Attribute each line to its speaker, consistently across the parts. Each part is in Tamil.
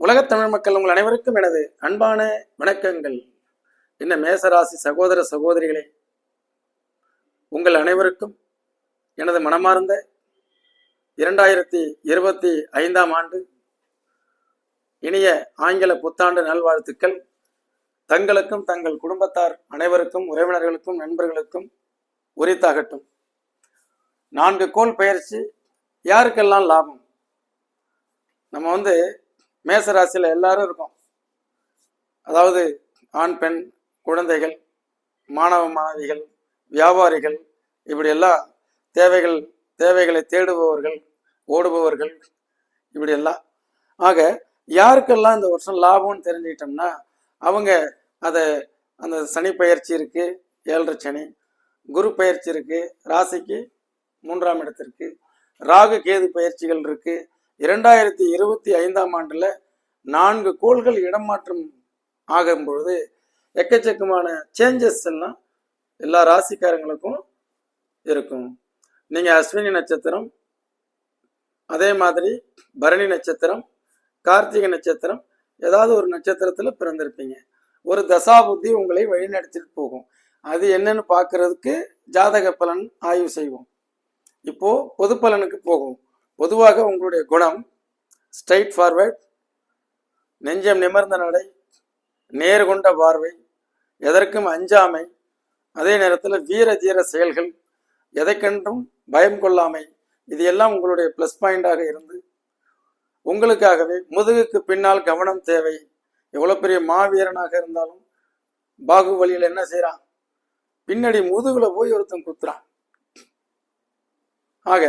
Speaker 1: உலகத் தமிழ் மக்கள் உங்கள் அனைவருக்கும் எனது அன்பான வணக்கங்கள். என்ன மேசராசி சகோதர சகோதரிகளே உங்கள் அனைவருக்கும் எனது மனமார்ந்த இரண்டாயிரத்தி இருபத்தி ஐந்தாம் ஆண்டு இனிய ஆங்கில புத்தாண்டு நல்வாழ்த்துக்கள். தங்களுக்கும் தங்கள் குடும்பத்தார் அனைவருக்கும் உறவினர்களுக்கும் நண்பர்களுக்கும் உரித்தாகட்டும். நான்கு கோல் பயிற்சி யாருக்கெல்லாம் லாபம்? நம்ம வந்து மேசராசியில் எல்லாரும் இருக்கும். அதாவது ஆண் பெண் குழந்தைகள் மாணவ மாணவிகள் வியாபாரிகள் இப்படி எல்லாம் தேவைகள் தேவைகளை தேடுபவர்கள் ஓடுபவர்கள் இப்படி எல்லாம் ஆக யாருக்கெல்லாம் இந்த வருஷம் லாபம்னு தெரிஞ்சுக்கிட்டோம்னா அவங்க அதை அந்த சனி பயிற்சி இருக்கு ஏழரை சனி. குரு பயிற்சி இருக்கு ராசிக்கு மூன்றாம் இடத்திற்கு. ராகு கேது பயிற்சிகள் இருக்குது இரண்டாயிரத்தி இருபத்தி ஐந்தாம் ஆண்டில் நான்கு கோள்கள் இடமாற்றம் ஆகும் பொழுது எக்கச்சக்கமான சேஞ்சஸ் எல்லாம் எல்லா ராசிக்காரங்களுக்கும் இருக்கும். நீங்கள் அஸ்வினி நட்சத்திரம் அதே மாதிரி பரணி நட்சத்திரம் கார்த்திகை நட்சத்திரம் ஏதாவது ஒரு நட்சத்திரத்தில் பிறந்திருப்பீங்க. ஒரு தசாபுத்தி உங்களை வழிநடத்திட்டு போகும். அது என்னன்னு பார்க்கறதுக்கு ஜாதக பலன் ஆய்வு செய்வோம். இப்போ பொது பலனுக்கு போகும். பொதுவாக உங்களுடைய குணம் ஸ்ட்ரைட் ஃபார்வேர்ட் நெஞ்சம் நிமிர்ந்த நடை நேர்கொண்ட பார்வை எதற்கும் அஞ்சாமை அதே நேரத்தில் வீர தீர செயல்கள் எதைக்கென்றும் பயம் கொள்ளாமை இது எல்லாம் உங்களுடைய ப்ளஸ் பாயிண்டாக இருந்து உங்களுக்காகவே முதுகுக்கு பின்னால் கவனம் தேவை. எவ்வளோ பெரிய மாவீரனாக இருந்தாலும் பாகுபலியில் என்ன செய்கிறான் பின்னாடி முதுகில் போய் ஒருத்தன் குத்துறான். ஆக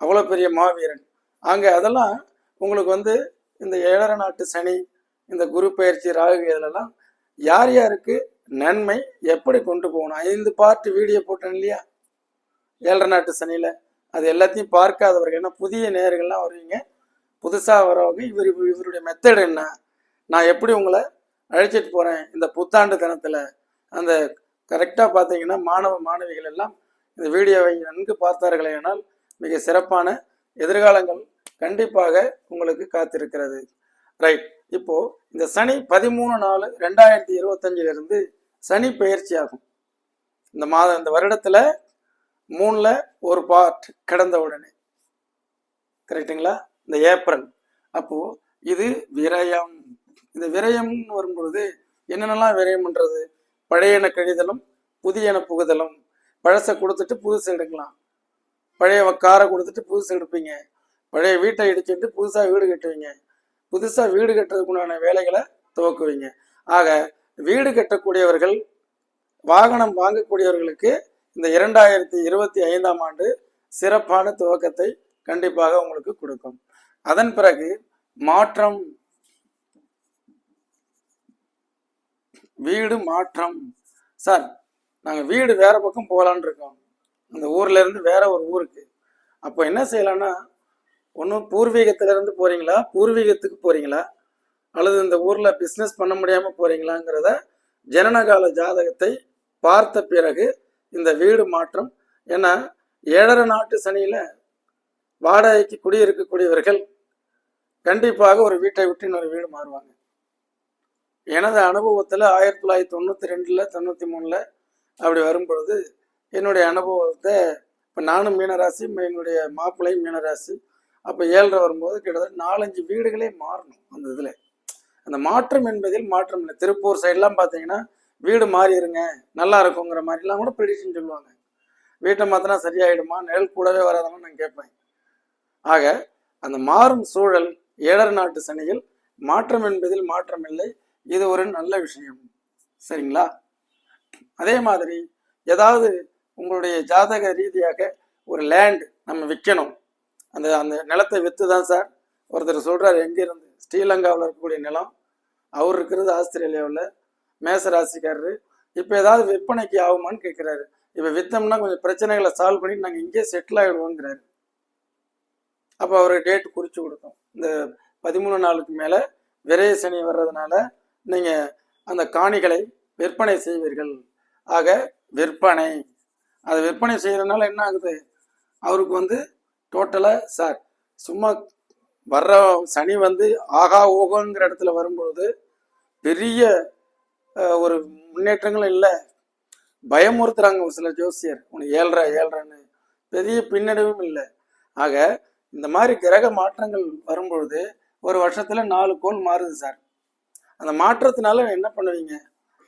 Speaker 1: அவ்வளோ பெரிய மாவீரன். அங்கே அதெல்லாம் உங்களுக்கு வந்து இந்த ஏழரை நாட்டு சனி இந்த குரு பயிற்சி ராகு இதிலெல்லாம் யார் யாருக்கு நன்மை எப்படி கொண்டு போகணும்? ஐந்து பார்ட் வீடியோ போட்டேன் இல்லையா? ஏழரை நாட்டு சனியில். அது எல்லாத்தையும் பார்க்காதவர்கள் ஏன்னா புதிய நேர்கள்லாம் வருவீங்க. புதுசாக வரவங்க இவர் இவருடைய மெத்தட் என்ன? நான் எப்படி உங்களை அழைச்சிட்டு போகிறேன் இந்த புத்தாண்டு தினத்தில் அந்த கரெக்டாக பார்த்தீங்கன்னா மாணவ மாணவிகள் எல்லாம் இந்த வீடியோவை நன்கு பார்த்தார்களே ஆனால் மிக சிறப்பான எதிர்காலங்கள் கண்டிப்பாக உங்களுக்கு காத்திருக்கிறது. ரைட் இப்போ இந்த சனி பதிமூணு நாலு ரெண்டாயிரத்தி இருபத்தஞ்சில இருந்து சனி பயிற்சி ஆகும் இந்த மாதம் இந்த வருடத்துல மூணுல ஒரு பார்ட் கிடந்த உடனே. கரெக்டுங்களா இந்த ஏப்ரல். அப்போ இது விரயம். இந்த விரயம்னு வரும்பொழுது என்னென்னலாம் விரயம் பண்றது? பழையன கழிதலும் புதியன புகுதலும். பழசை கொடுத்துட்டு புதுசு எடுக்கலாம். பழைய காரை கொடுத்துட்டு புதுசு எடுப்பீங்க. பழைய வீட்டை இடிச்சிட்டு புதுசாக வீடு கட்டுவீங்க. புதுசாக வீடு கட்டுறதுக்குண்டான வேலைகளை துவக்குவீங்க. ஆக வீடு கட்டக்கூடியவர்கள் வாகனம் வாங்கக்கூடியவர்களுக்கு இந்த இரண்டாயிரத்தி இருபத்தி ஐந்தாம் ஆண்டு சிறப்பான துவக்கத்தை கண்டிப்பாக உங்களுக்கு கொடுக்கும். அதன் பிறகு மாற்றம். வீடு மாற்றம். சார் நாங்கள் வீடு வேற பக்கம் போகலான்னு இருக்கோம் அந்த ஊர்ல இருந்து வேற ஒரு ஊருக்கு. அப்போ என்ன செய்யலாம்னா ஒன்றும் பூர்வீகத்திலேருந்து போகிறீங்களா பூர்வீகத்துக்கு போகிறீங்களா அல்லது இந்த ஊரில் பிஸ்னஸ் பண்ண முடியாமல் போகிறீங்களாங்கிறத ஜனனகால ஜாதகத்தை பார்த்த பிறகு இந்த வீடு மாற்றம். ஏன்னா ஏழரை நாட்டு சனியில் வாடகைக்கு குடியிருக்கக்கூடியவர்கள் கண்டிப்பாக ஒரு வீட்டை விட்டு இன்னொரு வீடு மாறுவாங்க. எனது அனுபவத்தில் ஆயிரத்தி தொள்ளாயிரத்தி தொண்ணூற்றி ரெண்டில் தொண்ணூற்றி மூணில் அப்படி வரும்பொழுது என்னுடைய அனுபவத்தை இப்போ நானும் மீனராசி என்னுடைய மாப்பிள்ளையும் மீனராசி. அப்போ ஏழரை வரும்போது கிட்டத்தட்ட நாலஞ்சு வீடுகளே மாறணும் அந்த இதில். அந்த மாற்றம் என்பதில் மாற்றம் இல்லை. திருப்பூர் சைட்லாம் பார்த்தீங்கன்னா வீடு மாறிடுங்க நல்லா இருக்குங்கிற மாதிரிலாம் கூட ப்ரெடிஷன் சொல்லுவாங்க. வீட்டை மாற்றினா சரியாயிடுமா? நிழல் கூடவே வராதான்னு நான் கேட்பேன். ஆக அந்த மாறும் சூழல் ஏழர் நாட்டு சனியில் மாற்றம் என்பதில் மாற்றம் இல்லை. இது ஒரு நல்ல விஷயம். சரிங்களா? அதே மாதிரி ஏதாவது உங்களுடைய ஜாதக ரீதியாக ஒரு லேண்ட் நம்ம விற்கணும் அந்த அந்த நிலத்தை விற்று தான் சார் ஒருத்தர் சொல்கிறார் எங்கேருந்து? ஸ்ரீலங்காவில் இருக்கக்கூடிய நிலம். அவர் இருக்கிறது ஆஸ்திரேலியாவில். மேச ராசிக்காரரு இப்போ ஏதாவது விற்பனைக்கு ஆகுமான்னு கேட்குறாரு இப்போ விற்றோம்னா கொஞ்சம் பிரச்சனைகளை சால்வ் பண்ணி நாங்கள் இங்கேயே செட்டில் ஆகிடுவோங்கிறாரு அப்போ அவர் டேட் குறித்து கொடுத்தோம். இந்த பதிமூணு நாளுக்கு மேலே விரைய சனி வர்றதுனால நீங்கள் அந்த காணிகளை விற்பனை செய்வீர்கள். ஆக விற்பனை அதை விற்பனை செய்யறதுனால என்ன ஆகுது? அவருக்கு வந்து டோட்டலாக சார் சும்மா வர்ற சனி வந்து ஆகா ஓகோங்கிற இடத்துல வரும்பொழுது பெரிய ஒரு முன்னேற்றங்களும் இல்லை. பயமுறுத்துறாங்க ஒரு சில ஜோசியர். உனக்கு ஏழ்ற ஏழ்றன்னு. பெரிய பின்னடைவும் இல்லை. ஆக இந்த மாதிரி கிரக மாற்றங்கள் வரும்பொழுது ஒரு வருஷத்தில் நாலு கோல் மாறுது சார் அந்த மாற்றத்தினால என்ன பண்ணுவீங்க?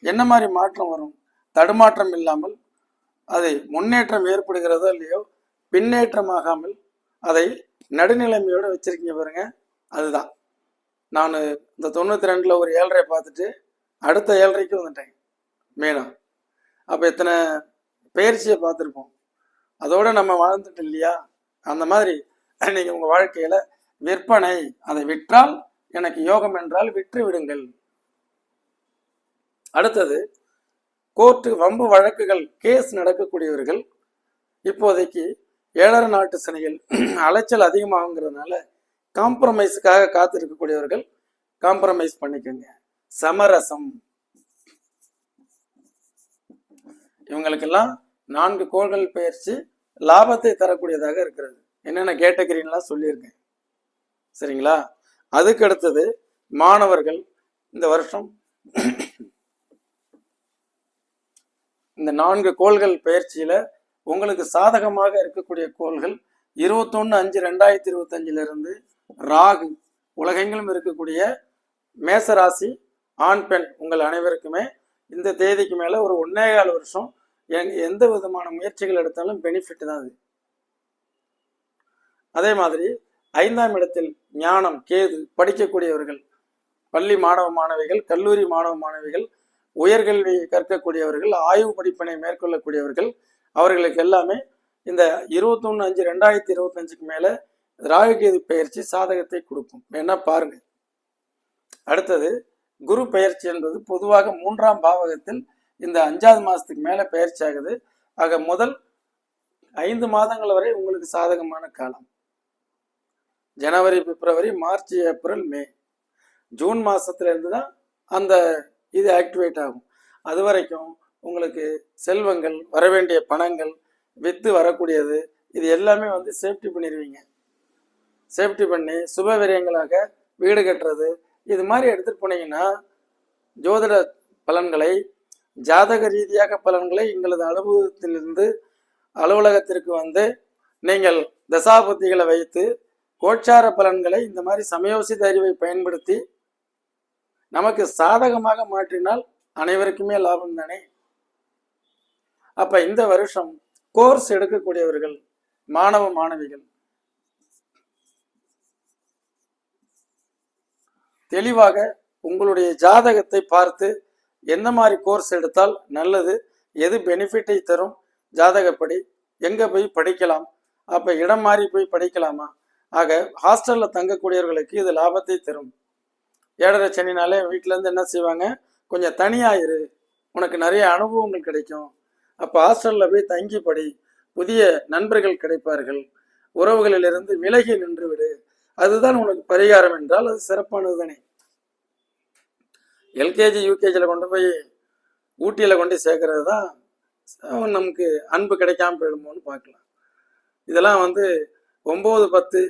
Speaker 1: என்ன மாதிரி மாற்றம் வரும்? தடுமாற்றம் இல்லாமல் அதை முன்னேற்றம் ஏற்படுகிறதோ இல்லையோ பின்னேற்றமாகாமல் அதை நடுநிலைமையோட வச்சிருக்கீங்க பாருங்க. அதுதான். நான் இந்த தொண்ணூற்றி ரெண்டில் ஒரு ஏழரை பார்த்துட்டு அடுத்த ஏழரைக்கு வந்துட்டேன் மேலும் அப்போ இத்தனை பயிற்சியை பார்த்துருப்போம். அதோடு நம்ம வாழ்ந்துட்டு இல்லையா? அந்த மாதிரி நீங்கள் உங்கள் வாழ்க்கையில் விற்பனை அதை விற்றால் எனக்கு யோகம் என்றால் விற்று விடுங்கள். அடுத்தது கோர்ட்டு வம்பு வழக்குகள் கேஸ் நடக்கக்கூடியவர்கள் இப்போதைக்கு ஏழரை நாட்டு சனிகள் அலைச்சல் அதிகமாகுங்கிறதுனால காம்ப்ரமைஸுக்காக காத்திருக்கக்கூடியவர்கள் காம்ப்ரமைஸ் பண்ணிக்கோங்க. சமரசம். இவங்களுக்கெல்லாம் நான்கு கோள்கள் பயிற்சி லாபத்தை தரக்கூடியதாக இருக்கிறது. என்னென்ன கேட்டகரின்லாம் சொல்லியிருக்கேன். சரிங்களா? அதுக்கு அடுத்தது மாணவர்கள் இந்த வருஷம் இந்த நான்கு கோள்கள் பயிற்சியில உங்களுக்கு சாதகமாக இருக்கக்கூடிய கோள்கள் இருபத்தொன்னு அஞ்சு ரெண்டாயிரத்தி இருபத்தஞ்சில இருந்து ராகு உலகெங்கிலும் இருக்கக்கூடிய மேசராசி ஆண் பெண் உங்கள் அனைவருக்குமே இந்த தேதிக்கு மேல ஒரு ஒன்னே கால் வருஷம் எந்த விதமான முயற்சிகள் எடுத்தாலும் பெனிஃபிட் தான் அது. அதே மாதிரி ஐந்தாம் இடத்தில் ஞானம் கேது படிக்கக்கூடியவர்கள் பள்ளி மாணவ மாணவிகள் கல்லூரி மாணவ மாணவிகள் உயர்கல்வி கற்கக்கூடியவர்கள் ஆய்வு படிப்பினை மேற்கொள்ளக்கூடியவர்கள் அவர்களுக்கு எல்லாமே இந்த இருபத்தொன்னு அஞ்சு ரெண்டாயிரத்தி இருபத்தஞ்சுக்கு மேலே ராகுகேது பயிற்சி சாதகத்தை கொடுக்கும். வேணா பாருங்க. அடுத்தது குரு பயிற்சி என்பது பொதுவாக மூன்றாம் பாவகத்தில் இந்த அஞ்சாவது மாதத்துக்கு மேலே பயிற்சி ஆகுது. ஆக முதல் ஐந்து மாதங்கள் வரை உங்களுக்கு சாதகமான காலம். ஜனவரி பிப்ரவரி மார்ச் ஏப்ரல் மே. ஜூன் மாசத்துல இருந்து தான் அந்த இது ஆக்டிவேட் ஆகும். அது வரைக்கும் உங்களுக்கு செல்வங்கள் வரவேண்டிய பணங்கள் வித்து வரக்கூடியது இது எல்லாமே வந்து சேஃப்டி பண்ணிடுவீங்க சேஃப்டி பண்ணி சுப விரயங்களாக வீடு கட்டுறது இது மாதிரி எடுத்துகிட்டு போனீங்கன்னா ஜோதிட பலன்களை ஜாதக ரீதியாக பலன்களை எங்களது அனுபவத்திலிருந்து அலுவலகத்திற்கு வந்து நீங்கள் தசாபுத்திகளை வைத்து கோச்சார பலன்களை இந்த மாதிரி சமயோசித அறிவை பயன்படுத்தி நமக்கு சாதகமாக மாற்றினால் அனைவருக்குமே லாபம் தானே? அப்ப இந்த வருஷம் கோர்ஸ் எடுக்கக்கூடியவர்கள் மாணவ மாணவிகள். தெளிவாக உங்களுடைய ஜாதகத்தை பார்த்து எந்த மாதிரி கோர்ஸ் எடுத்தால் நல்லது எது பெனிஃபிட்டை தரும் ஜாதகப்படி எங்க போய் படிக்கலாம் அப்ப இடம் மாறி போய் படிக்கலாமா? ஆக ஹாஸ்டல்ல தங்கக்கூடியவர்களுக்கு இது லாபத்தை தரும். ஏழரை சனினாலே வீட்டிலேருந்து என்ன செய்வாங்க? கொஞ்சம் தனியாயிரு உனக்கு நிறைய அனுபவங்கள் கிடைக்கும். அப்போ ஹாஸ்டலில் போய் தங்கி படி. புதிய நண்பர்கள் கிடைப்பார்கள். உறவுகளிலிருந்து விலகி நின்று விடு. அதுதான் உனக்கு பரிகாரம் என்றால் அது சிறப்பானது தானே? எல்கேஜி யூகேஜியில் கொண்டு போய் ஊட்டியில் கொண்டு சேர்க்கறது தான் நமக்கு அன்பு கிடைக்காம போயிடுமோன்னு பார்க்கலாம். இதெல்லாம் வந்து ஒம்பது பத்து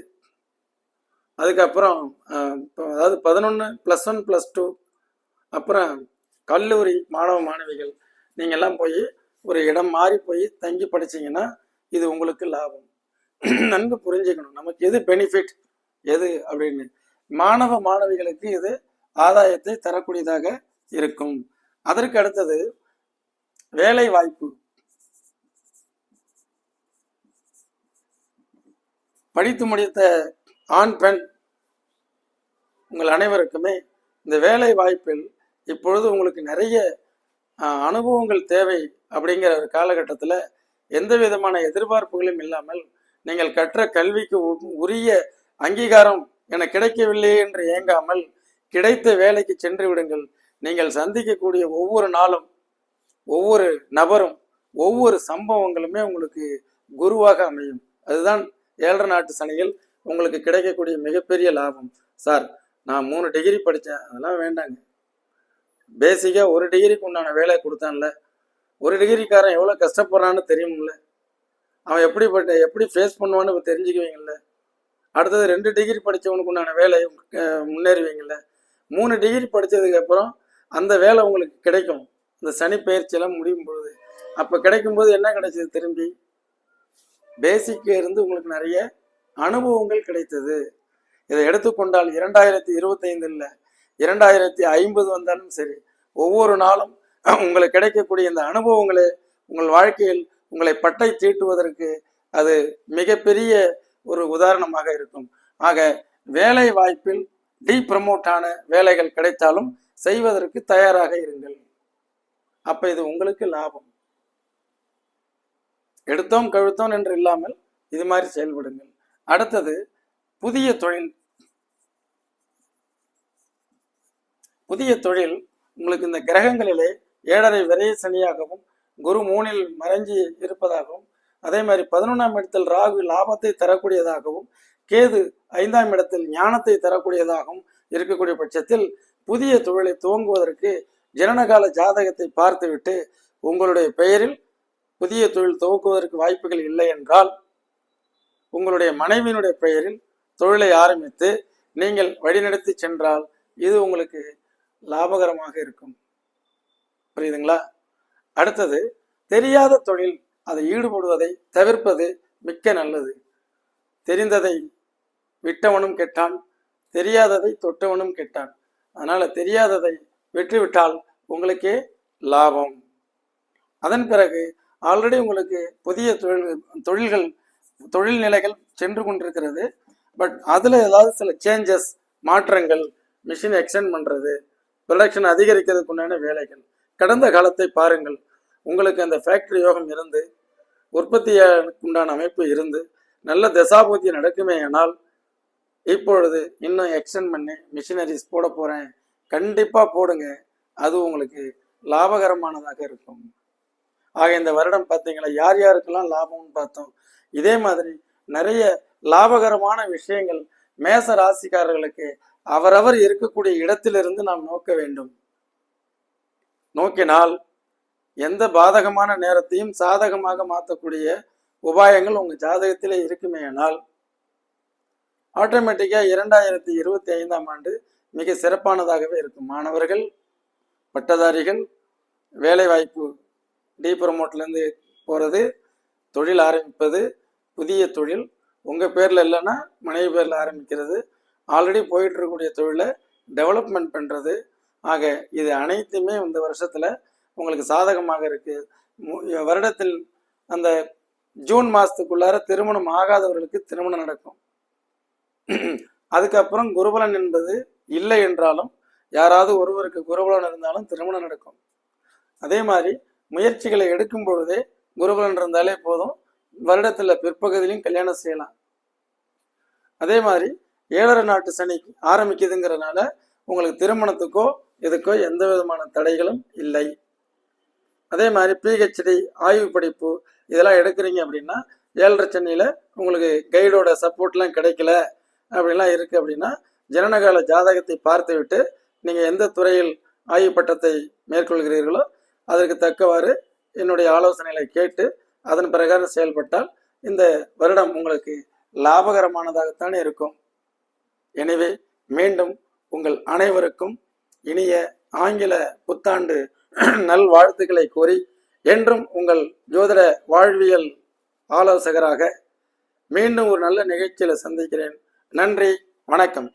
Speaker 1: அதுக்கப்புறம் இப்போ அதாவது பதினொன்று ப்ளஸ் ஒன் ப்ளஸ் டூ அப்புறம் கல்லூரி மாணவ மாணவிகள் நீங்கள்லாம் போய் ஒரு இடம் மாறி போய் தங்கி படிச்சிங்கன்னா இது உங்களுக்கு லாபம். நன்கு புரிஞ்சுக்கணும். நமக்கு எது பெனிஃபிட் எது அப்படின்னு. மாணவ மாணவிகளுக்கு இது ஆதாயத்தை தரக்கூடியதாக இருக்கும். அதற்கு அடுத்தது வேலை வாய்ப்பு. படித்து முடித்த ஆண் பெண் உங்கள் அனைவருக்குமே இந்த வேலை வாய்ப்பில் இப்பொழுது உங்களுக்கு நிறைய அனுபவங்கள் தேவை அப்படிங்கிற ஒரு காலகட்டத்தில் எந்த விதமான எதிர்பார்ப்புகளும் இல்லாமல் நீங்கள் கற்ற கல்விக்கு உ- உரிய அங்கீகாரம் என கிடைக்கவில்லையே என்று ஏங்காமல் கிடைத்த வேலைக்கு சென்று விடுங்கள். நீங்கள் சந்திக்கக்கூடிய ஒவ்வொரு நாளும் ஒவ்வொரு நபரும் ஒவ்வொரு சம்பவங்களுமே உங்களுக்கு குருவாக அமையும். அதுதான் ஏழரை நாட்டு சனியில் உங்களுக்கு கிடைக்கக்கூடிய மிகப்பெரிய லாபம். சார் நான் மூணு டிகிரி படித்தேன் அதெல்லாம் வேண்டாங்க. பேசிக்காக ஒரு டிகிரிக்கு உண்டான வேலை கொடுத்தான்ல. ஒரு டிகிரிக்காரன் எவ்வளோ கஷ்டப்படுறான்னு தெரியும்ல. அவன் எப்படிப்பட்ட எப்படி ஃபேஸ் பண்ணுவான்னு இப்போ தெரிஞ்சுக்குவீங்கல்ல. அடுத்தது ரெண்டு டிகிரி படித்தவனுக்கு உண்டான வேலை முன்னேறுவீங்கள்ல மூணு டிகிரி படித்ததுக்கப்புறம் அந்த வேலை உங்களுக்கு கிடைக்கும். இந்த சனி பயிற்சியெல்லாம் முடியும் பொழுது. அப்போ கிடைக்கும்போது என்ன கிடைச்சது திரும்பி? பேசிக்கே இருந்து உங்களுக்கு நிறைய அனுபவங்கள் கிடைத்தது. இதை எடுத்துக்கொண்டால் இரண்டாயிரத்தி இருபத்தைந்துல இரண்டாயிரத்தி ஐம்பது வந்தாலும் சரி ஒவ்வொரு நாளும் உங்களுக்கு கிடைக்கக்கூடிய இந்த அனுபவங்களே உங்கள் வாழ்க்கையில் உங்களை பட்டை தீட்டுவதற்கு அது மிகப்பெரிய ஒரு உதாரணமாக இருக்கும். ஆக வேலை வாய்ப்பில் டி ஆன வேலைகள் கிடைத்தாலும் செய்வதற்கு தயாராக இருங்கள். அப்ப இது உங்களுக்கு லாபம். எடுத்தோம் கழுத்தோம் என்று இல்லாமல் இது மாதிரி செயல்படுங்கள். அடுத்தது புதிய தொழில். புதிய தொழில் உங்களுக்கு இந்த கிரகங்களிலே ஏழரை விரைய சனியாகவும் குரு மூணில் மறைஞ்சி இருப்பதாகவும் அதே மாதிரி பதினொன்றாம் இடத்தில் ராகு லாபத்தை தரக்கூடியதாகவும் கேது ஐந்தாம் இடத்தில் ஞானத்தை தரக்கூடியதாகவும் இருக்கக்கூடிய பட்சத்தில் புதிய தொழிலை துவங்குவதற்கு ஜனனகால ஜாதகத்தை பார்த்துவிட்டு உங்களுடைய பெயரில் புதிய தொழில் துவக்குவதற்கு வாய்ப்புகள் இல்லை என்றால் உங்களுடைய மனைவியினுடைய பெயரில் தொழிலை ஆரம்பித்து நீங்கள் வழிநடத்தி சென்றால் இது உங்களுக்கு லாபகரமாக இருக்கும். புரியுதுங்களா? அடுத்தது தெரியாத தொழில் அதை ஈடுபடுவதை தவிர்ப்பது மிக்க நல்லது. தெரிந்ததை விட்டவனும் கெட்டான் தெரியாததை தொட்டவனும் கெட்டான். அதனால தெரியாததை விட்டுவிட்டால் உங்களுக்கே லாபம். அதன் பிறகு ஆல்ரெடி உங்களுக்கு புதிய தொழில் தொழில்கள் தொழில் நிலைகள் சென்று கொண்டிருக்கிறது. பட் அதில் ஏதாவது சில சேஞ்சஸ் மாற்றங்கள் மிஷின் எக்ஸ்டெண்ட் பண்ணுறது ப்ரொடக்ஷன் அதிகரிக்கிறதுக்கு உண்டான வேலைகள். கடந்த காலத்தை பாருங்கள். உங்களுக்கு அந்த ஃபேக்டரி யோகம் இருந்து உற்பத்திக்கு உண்டான அமைப்பு இருந்து நல்ல தசாபூர்த்தி நடக்குமே ஆனால் இப்பொழுது இன்னும் எக்ஸ்டெண்ட் பண்ணி மிஷினரிஸ் போட போகிறேன் கண்டிப்பாக போடுங்க. அது உங்களுக்கு லாபகரமானதாக இருக்கும். ஆக இந்த வருடம் பார்த்தீங்களா யார் யாருக்கெல்லாம் லாபம்னு பார்த்தோம்? இதே மாதிரி நிறைய லாபகரமான விஷயங்கள் மேச ராசிக்காரர்களுக்கு அவரவர் இருக்கக்கூடிய இடத்திலிருந்து நாம் நோக்க வேண்டும். நோக்கினால் எந்த பாதகமான நேரத்தையும் சாதகமாக மாற்றக்கூடிய உபாயங்கள் உங்க ஜாதகத்திலே இருக்குமே ஆனால் ஆட்டோமேட்டிக்கா இரண்டாயிரத்தி இருபத்தி ஐந்தாம் ஆண்டு மிக சிறப்பானதாகவே இருக்கும். மாணவர்கள் பட்டதாரிகள் வேலைவாய்ப்பு டி ப்ரமோட்லேருந்து போகிறது தொழில் ஆரம்பிப்பது புதிய தொழில். உங்கள் பேரில் இல்லைன்னா மனைவி பேரில் ஆரம்பிக்கிறது. ஆல்ரெடி போயிட்டு இருக்கக்கூடிய தொழிலை டெவலப்மெண்ட் பண்ணுறது ஆக இது அனைத்துமே இந்த வருஷத்தில் உங்களுக்கு சாதகமாக இருக்குது வருடத்தில் அந்த ஜூன் மாதத்துக்குள்ளார திருமணம் ஆகாதவர்களுக்கு திருமணம் நடக்கும். அதுக்கப்புறம் குருபலன் என்பது இல்லை என்றாலும் யாராவது ஒருவருக்கு குருபலன் இருந்தாலும் திருமணம் நடக்கும். அதே மாதிரி முயற்சிகளை எடுக்கும் பொழுதே குருபலன் இருந்தாலே போதும். வருடத்தில் பிற்பகுதியிலையும் கல்யாணம் செய்யலாம். அதே மாதிரி ஏழரை நாட்டு சனி ஆரம்பிக்குதுங்கிறதுனால உங்களுக்கு திருமணத்துக்கோ இதுக்கோ எந்த விதமான தடைகளும் இல்லை. அதே மாதிரி பிஹெச்டி ஆய்வு படிப்பு இதெல்லாம் எடுக்கிறீங்க அப்படின்னா ஏழரை சென்னையில் உங்களுக்கு கைடோட சப்போர்ட்லாம் கிடைக்கல அப்படிலாம் இருக்குது அப்படின்னா ஜனனகால ஜாதகத்தை பார்த்துவிட்டு நீங்கள் எந்த துறையில் ஆய்வு பட்டத்தை மேற்கொள்கிறீர்களோ அதற்கு தக்கவாறு என்னுடைய ஆலோசனைகளை கேட்டு அதன் பிரகாரம் செயல்பட்டால் இந்த வருடம் உங்களுக்கு லாபகரமானதாகத்தானே இருக்கும். எனவே மீண்டும் உங்கள் அனைவருக்கும் இனிய ஆங்கில புத்தாண்டு நல்வாழ்த்துக்களை கூறி என்றும் உங்கள் ஜோதிட வாழ்வியல் ஆலோசகராக மீண்டும் ஒரு நல்ல நிகழ்ச்சியில் சந்திக்கிறேன். நன்றி வணக்கம்.